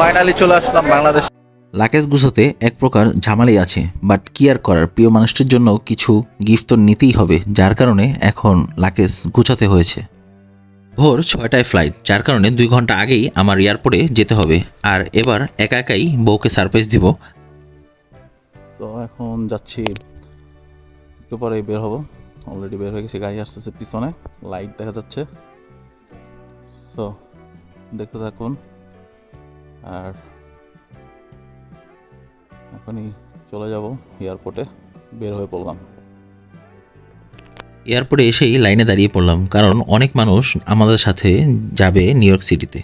Finally চলে আসলাম Bangladesh. Luggage গুছাতে এক প্রকার ঝামেলাই আছে বাট কি আর করার প্রিয় মানুষটির জন্য কিছু গিফট তো নিতেই হবে যার কারণে এখন লাকেজ গুছাতে হয়েছে। ভোর ছয়টায় ফ্লাইট যার কারণে দুই ঘণ্টা আগেই আমার এয়ারপোর্টে যেতে হবে আর এবার একা একাই বউকে সারপ্রাইজ দিব। তো এখন যাচ্ছি একটু পরেই বের হব। অলরেডি বের হয়ে গেছে গাড়ি আসতেছে পিছনে লাইট দেখা যাচ্ছে। সো দেখতে থাকুন। আর এখনই চলে যাব এয়ারপোর্টে, বের হয়ে পড়লাম। এয়ারপোর্টে এসেই লাইনে দাঁড়িয়ে পড়লাম, কারণ অনেক মানুষ আমাদের সাথে যাবে নিউ ইয়র্ক সিটিতে।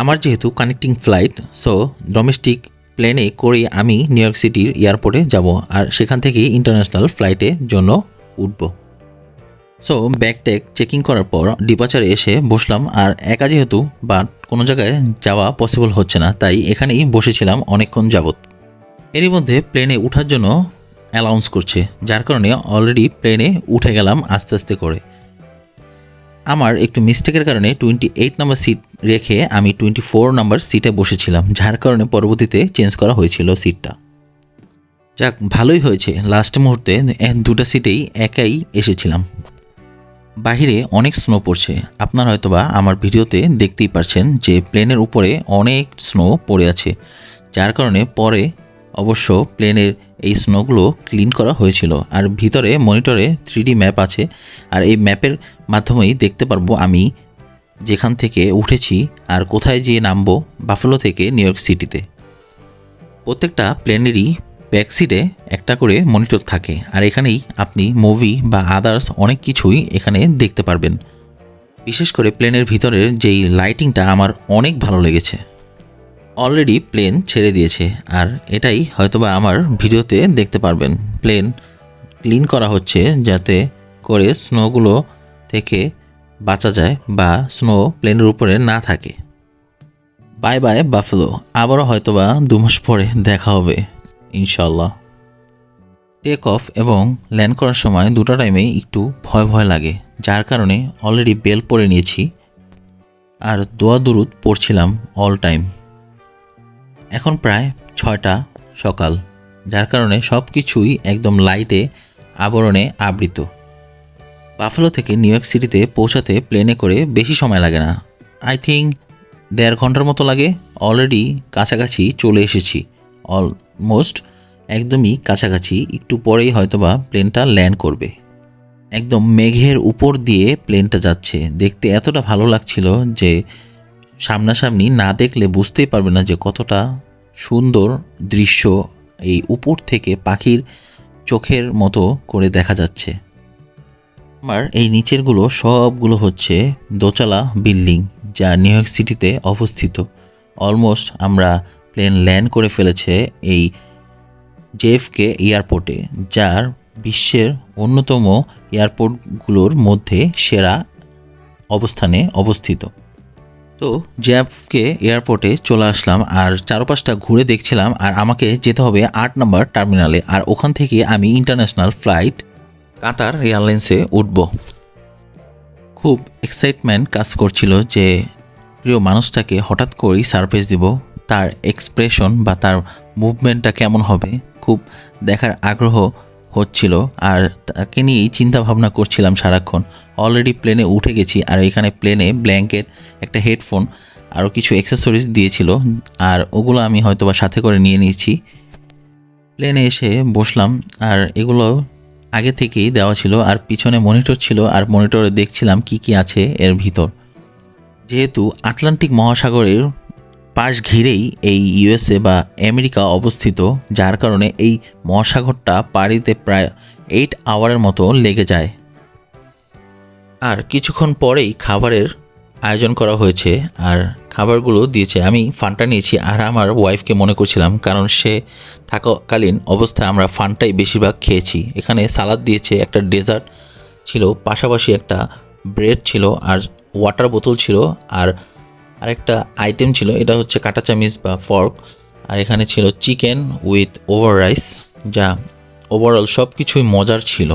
আমার যেহেতু কানেক্টিং ফ্লাইট, সো ডোমেস্টিক প্লেনে করে আমি নিউ ইয়র্ক সিটির এয়ারপোর্টে যাব আর সেখান থেকেই ইন্টারন্যাশনাল ফ্লাইটের জন্য উঠব। সো ব্যাগ ট্যাগ চেকিং করার পর ডিপাচারে এসে বসলাম, আর একা যেহেতু বা কোনো জায়গায় যাওয়া পসিবল হচ্ছে না, তাই এখানেই বসেছিলাম অনেকক্ষণ যাবৎ। এরই মধ্যে প্লেনে ওঠার জন্য অ্যালাউন্স করছে, যার কারণে অলরেডি প্লেনে উঠে গেলাম আস্তে আস্তে করে। আমার একটু মিস্টেকের কারণে টোয়েন্টি এইট নাম্বার সিট রেখে আমি টোয়েন্টি ফোর নাম্বার সিটে বসেছিলাম, যার কারণে পরবর্তীতে চেঞ্জ করা হয়েছিল সিটটা যাক, ভালোই হয়েছে। লাস্ট মুহূর্তে দুটো সিটেই একাই এসেছিলাম। বাহিরে অনেক স্নো পড়ছে। আপনারা হয়তোবা আমার ভিডিওতে দেখতেই পারছেন যে প্লেনের উপরে অনেক স্নো পড়ে আছে। যার কারণে পরে অবশ্য প্লেনের এই স্নোগুলো ক্লিন করা হয়েছিল। আর ভিতরে মনিটরে থ্রি ম্যাপ আছে। আর এই ম্যাপের মাধ্যমেই দেখতে পারব আমি যেখান থেকে উঠেছি আর কোথায় যেয়ে নামবো বাফেলো থেকে নিউ ইয়র্ক সিটিতে প্রত্যেকটা প্লেনেরই ব্যাক সিটে একটা করে মনিটর থাকে। আর এখানেই আপনি মুভি বা আদার্স অনেক কিছুই এখানে দেখতে পারবেন। বিশেষ করে প্লেনের ভিতরের যেই লাইটিংটা আমার অনেক ভালো লেগেছে। অলরেডি প্লেন ছেড়ে দিয়েছে। আর এটাই হয়তোবা আমার ভিডিওতে দেখতে পারবেন। প্লেন ক্লিন করা হচ্ছে যাতে করে স্নোগুলো থেকে বাঁচা যায় বা স্নো প্লেনের উপরে না থাকে। বাই বাই বাফেলো আবারও হয়তোবা দু মাস পরে দেখা হবে। ইনশাল্লাহ টেক অফ এবং ল্যান্ড করার সময় দুটো টাইমেই একটু ভয় ভয় লাগে, যার কারণে অলরেডি বেল পরে নিয়েছি আর দোয়া দুরুদ পড়ছিলাম অল টাইম এখন প্রায় ছয়টা সকাল, যার কারণে সব কিছুই একদম লাইটে আবরণে আবৃত। বাফেলো থেকে নিউ ইয়র্ক সিটিতে পৌঁছাতে প্লেনে করে বেশি সময় লাগে না। আই থিঙ্ক দেড় ঘণ্টার মতো লাগে অলরেডি কাছাকাছি চলে এসেছি অলমোস্ট একদমই কাছাকাছি, একটু পরেই হয়তোবা প্লেনটা ল্যান্ড করবে। একদম মেঘের উপর দিয়ে প্লেনটা যাচ্ছে। দেখতে এতটা ভালো লাগছিল যে সামনাসামনি না দেখলে বুঝতেই পারবে না যে কতটা সুন্দর দৃশ্য এই উপর থেকে পাখির চোখের মতো করে দেখা যাচ্ছে। আমার এই নিচেরগুলো সবগুলো হচ্ছে দোতলা বিল্ডিং, যা নিউ ইয়র্ক সিটিতে অবস্থিত। অলমোস্ট আমরা প্লেন ল্যান্ড করে ফেলেছে এই জেএফকে এয়ারপোর্টে, যার বিশ্বের অন্যতম এয়ারপোর্টগুলোর মধ্যে সেরা অবস্থানে অবস্থিত। তো জ্যাফকে এয়ারপোর্টে চলে আসলাম আর চারপাশটা ঘুরে দেখছিলাম আর আমাকে যেতে হবে আট নম্বর টার্মিনালে আর ওখান থেকে আমি ইন্টারন্যাশনাল ফ্লাইট কাতার এয়ারলাইন্সে উঠব। খুব এক্সাইটমেন্ট কাজ করছিল যে প্রিয় মানুষটাকে হঠাৎ করেই সারপ্রাইজ দিব। তার এক্সপ্রেশন বা তার মুভমেন্টটা কেমন হবে খুব দেখার আগ্রহ হচ্ছিল। আর তাকে নিয়েই চিন্তা ভাবনা করছিলাম সারাক্ষণ। অলরেডি প্লেনে উঠে গেছি আর এখানে প্লেনে ব্ল্যাঙ্কেট একটা হেডফোন আরও কিছু অ্যাক্সেসরিজ দিয়েছিল। আর ওগুলো আমি হয়তো বা সাথে করে নিয়ে নিয়েছি। প্লেনে এসে বসলাম আর এগুলো আগে থেকেই দেওয়া ছিল আর পিছনে মনিটর ছিল আর মনিটরে দেখছিলাম কি কি আছে এর ভিতর। যেহেতু আটলান্টিক মহাসাগরের পাশ ঘিরেই এই ইউএসএ বা আমেরিকা অবস্থিত, যার কারণে এই মহাসাগরটা পাড়িতে প্রায় এইট আওয়ারের মতো লেগে যায়। আর কিছুক্ষণ পরেই খাবারের আয়োজন করা হয়েছে, আর খাবারগুলো দিয়েছে। আমি ফানটা নিয়েছি, আর আমার ওয়াইফকে মনে করছিলাম, কারণ সে থাকাকালীন অবস্থায় আমরা ফানটাই বেশিরভাগ খেয়েছি। এখানে সালাদ দিয়েছে, একটা ডেজার্ট ছিল, পাশাপাশি একটা ব্রেড ছিল, আর ওয়াটার বোতল ছিল, আর আরেকটা আইটেম ছিল, এটা হচ্ছে কাঁটা চামিচ বা ফর্ক আর এখানে ছিল চিকেন উইথ ওভার রাইস যা ওভারঅল সব কিছুই মজার ছিল।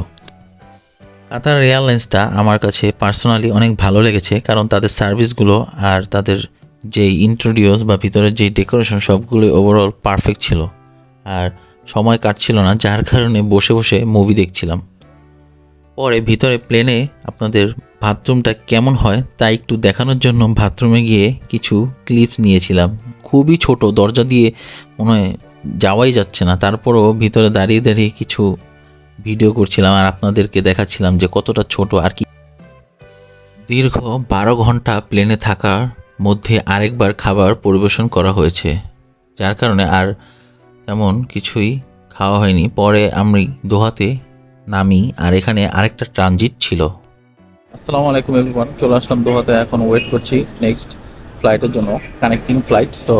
কাতার এয়ারলাইন্সটা আমার কাছে পার্সোনালি অনেক ভালো লেগেছে, কারণ তাদের সার্ভিসগুলো আর তাদের যে ইন্ট্রোডিউস বা ভিতরের যে ডেকোরেশন সবগুলো ওভারঅল পারফেক্ট ছিল। আর সময় কাটছিল না, যার কারণে বসে বসে মুভি দেখছিলাম। পরে ভিতরে প্লেনে আপনাদের বাথরুমটা কেমন হয় তা একটু দেখানোর জন্য বাথরুমে গিয়ে কিছু ক্লিপস নিয়েছিলাম। খুবই ছোট, দরজা দিয়ে মনে হয় যাওয়াই যাচ্ছে না। তারপরও ভিতরে দাঁড়িয়ে দাঁড়িয়ে কিছু ভিডিও করছিলাম আর আপনাদেরকে দেখাচ্ছিলাম যে কতটা ছোট আর কি। দীর্ঘ বারো ঘণ্টা প্লেনে থাকার মধ্যে আরেকবার খাবার পরিবেশন করা হয়েছে, যার কারণে আর তেমন কিছুই খাওয়া হয়নি। পরে আমি দোহাতে নামি আর এখানে আরেকটা ট্রানজিট ছিল। আসসালামু আলাইকুম এভরিওয়ান চলে আসলাম দোহাতে, এখন ওয়েট করছি নেক্সট ফ্লাইটের জন্য কানেক্টিং ফ্লাইট সো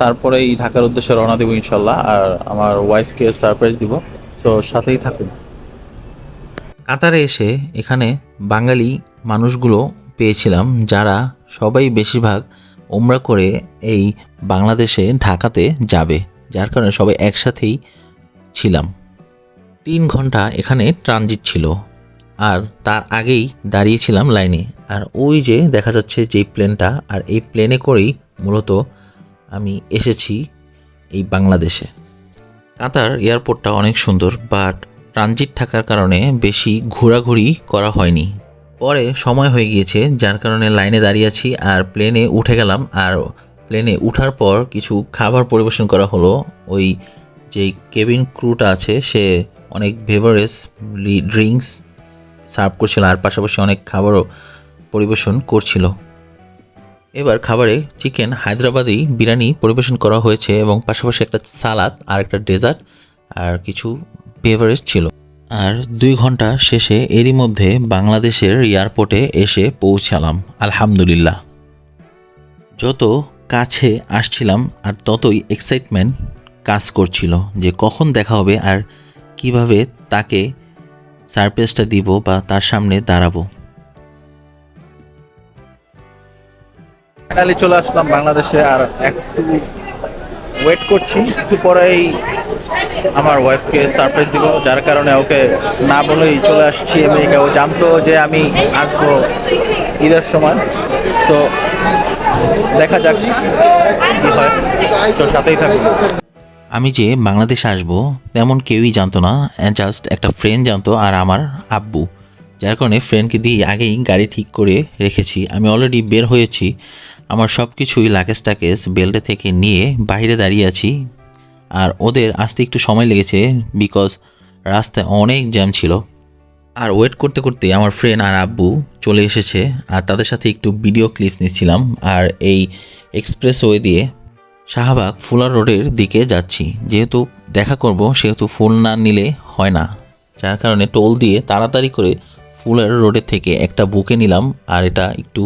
তারপরেই ঢাকার উদ্দেশ্যে রওনা দেবো ইনশাল্লাহ, আর আমার ওয়াইফকে সারপ্রাইজ দিব সো সাথেই থাকুন। কাতারে এসে এখানে বাঙালি মানুষগুলো পেয়েছিলাম, যারা সবাই বেশিরভাগ ওমরা করে এই বাংলাদেশে ঢাকাতে যাবে, যার কারণে সবাই একসাথেই ছিলাম। তিন ঘণ্টা এখানে ট্রানজিট ছিল। আর তার আগেই দাঁড়িয়েছিলাম লাইনে। আর ওই যে দেখা যাচ্ছে যে প্লেনটা, আর এই প্লেনে করেই মূলত আমি এসেছি এই বাংলাদেশে। কাতার এয়ারপোর্টটা অনেক সুন্দর, বাট ট্রানজিট থাকার কারণে বেশি ঘোরাঘুরি করা হয়নি। পরে সময় হয়ে গিয়েছে, যার কারণে লাইনে দাঁড়িয়ে আছি আর প্লেনে উঠে গেলাম। আর প্লেনে উঠার পর কিছু খাবার পরিবেশন করা হলো। ওই যে কেবিন ক্রুটা আছে, সে অনেক বেভারেজ ড্রিঙ্কস সার্ভ করছিল আর পাশাপাশি অনেক খাবারও পরিবেশন করছিল। এবার খাবারে চিকেন, হায়দ্রাবাদি বিরিয়ানি পরিবেশন করা হয়েছে এবং পাশাপাশি একটা সালাদ আর একটা ডেজার্ট আর কিছু বেভারেজ ছিল। আর দুই ঘণ্টা শেষে এরই মধ্যে বাংলাদেশের এয়ারপোর্টে এসে পৌঁছালাম, আলহামদুলিল্লাহ। যত কাছে আসছিলাম আর ততই এক্সাইটমেন্ট কাজ করছিল যে কখন দেখা হবে আর কীভাবে তাকে সারপ্রাইজটা দিব বা তার সামনে দাঁড়াবো। ফাইনালি চলে আসলাম বাংলাদেশে আর একটু ওয়েট করছি। একটু পরেই আমার ওয়াইফকে সারপ্রাইজ দিব, যার কারণে ওকে না বলেই চলে আসছি আমেরিকা ও জানতো যে আমি আসব ঈদের সময়। তো দেখা যাক কি হয়। তো সাথেই থাকুন আমি যে বাংলাদেশে আসব, তেমন কেউই জানতো না জাস্ট একটা ফ্রেন্ড জানতো আর আমার আব্বু। যার কারণে ফ্রেন্ডকে দিয়ে আগেই গাড়ি ঠিক করে রেখেছি। আমি অলরেডি বের হয়েছি। আমার সব কিছুই লাগেজ টাকেজ বেল্টে থেকে নিয়ে বাইরে দাঁড়িয়ে আছি। আর ওদের আসতে একটু সময় লেগেছে বিকজ রাস্তায় অনেক জ্যাম ছিল। আর ওয়েট করতে করতে আমার ফ্রেন্ড আর আব্বু চলে এসেছে। আর তাদের সাথে একটু ভিডিও ক্লিপস নিচ্ছিলাম। আর এই এক্সপ্রেস ওয়ে দিয়ে শাহবাগ ফুলার রোডের দিকে যাচ্ছি। যেহেতু দেখা করব, সেহেতু ফুল না নিলে হয় না। যার কারণে টোল দিয়ে তাড়াতাড়ি করে ফুলার রোডের থেকে একটা বুকে নিলাম, আর এটা একটু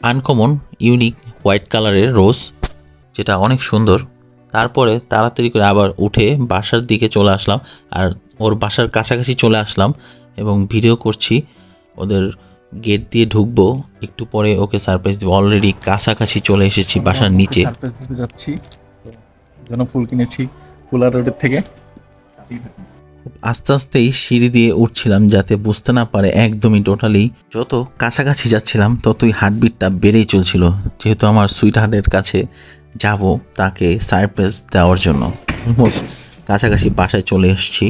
আনকমন, ইউনিক হোয়াইট কালারের রোজ, যেটা অনেক সুন্দর। তারপরে তাড়াতাড়ি করে আবার উঠে বাসার দিকে চলে আসলাম, আর ওর বাসার কাছাকাছি চলে আসলাম এবং ভিডিও করছি ওদের গেট দিয়ে ঢুকবো একটু পরে ওকে সারপ্রাইজ দেবো। অলরেডি কাছাকাছি চলে এসেছি বাসার নিচে। সারপ্রাইজ দিতে যাচ্ছি। যেন ফুল কিনেছি ফুলার রোডের থেকে। আস্তে আস্তেই সিঁড়ি দিয়ে উঠছিলাম যাতে বুঝতে না পারে একদমই টোটালি যত কাছাকাছি যাচ্ছিলাম ততই হার্টবিটটা বেড়েই চলছিল। যেহেতু আমার সুইট হার্টের কাছে যাব তাকে সারপ্রাইজ দেওয়ার জন্য। কাছাকাছি বাসায় চলে এসেছি।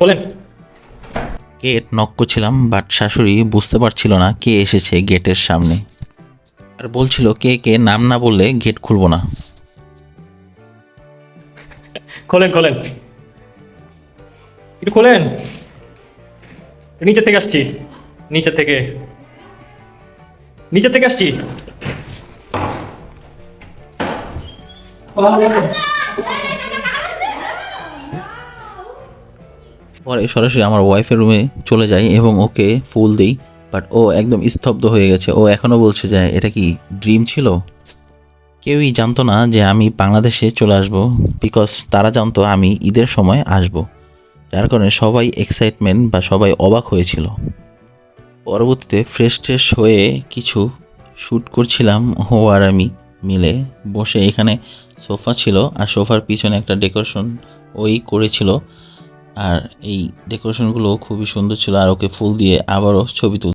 বলেন। গেট নক করছিলাম বাট শাশুড়ি বুঝতে পারছিল না কে এসেছে গেটের সামনে। আর বলছিল কে কে? নাম না বললে গেট খুলবো না। খোলেন খোলেন। একটু খোলেন। নিচে থেকে আসছি। নিচে থেকে। নিচে থেকে আসছি। পরে সরাসরি আমার ওয়াইফের রুমে চলে যাই এবং ওকে ফুল দিই বাট ও একদম স্তব্ধ হয়ে গেছে। ও এখনও বলছে যে, এটা কি ড্রিম ছিল? কেউই জানতো না যে আমি বাংলাদেশে চলে আসব বিকজ তারা জানতো আমি ঈদের সময় আসব। যার কারণে সবাই এক্সাইটমেন্ট বা সবাই অবাক হয়েছিল। পরবর্তীতে ফ্রেশ ট্রেশ হয়ে কিছু শ্যুট করছিলাম, ও আর আমি মিলে। বসে এখানে সোফা ছিল, আর সোফার পিছনে একটা ডেকোরেশন ওই করেছিল। আর এই ডেকোরেশনগুলো খুবই সুন্দর ছিল আর ওকে ফুল দিয়ে আবারও ছবি তুল